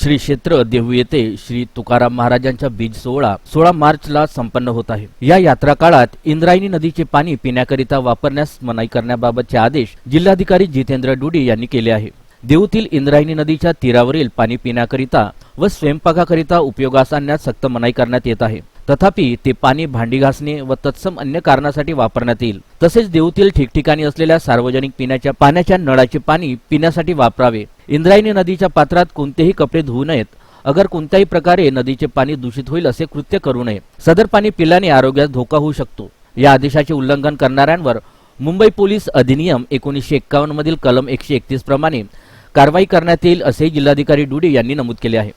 श्री क्षेत्र देहू येथे श्री तुकाराम महाराजांचा बीज सोहळा सोळा मार्चला संपन्न होत आहे. या यात्रा काळात इंद्रायणी नदीचे पाणी पिण्याकरिता वापरण्यास मनाई करण्याबाबतचे आदेश जिल्हाधिकारी जितेंद्र डुडी यांनी केले आहे. देऊतील इंद्रायणी नदीच्या तीरावरील पाणी पिण्याकरिता व स्वयंपाकाकरिता उपयोगास आणण्यास सक्त मनाई करण्यात येत आहे. तथापि ते पाणी भांडी घासणे व तत्सम अन्य कारणासाठी वापरण्यात येईल. तसेच देऊतील ठिकठिकाणी असलेल्या सार्वजनिक पिण्याच्या पाण्याच्या नळाचे पाणी पिण्यासाठी वापरावे. इंद्रायणी नदीच्या पात्रात कोणतेही कपडे धुवू नयेत. अगर कोणत्याही प्रकारे नदीचे पाणी दूषित होईल असे कृत्य करू नये. सदर पाणी पिल्याने आरोग्यास धोका होऊ शकतो. या आदेशाचे उल्लंघन करणाऱ्यांवर मुंबई पोलीस अधिनियम एकोणीसशे एक्कावन्न मधील कलम एकशे एकतीस प्रमाणे कारवाई करण्यात येईल असेही जिल्हाधिकारी डुडे यांनी नमूद केले आहे.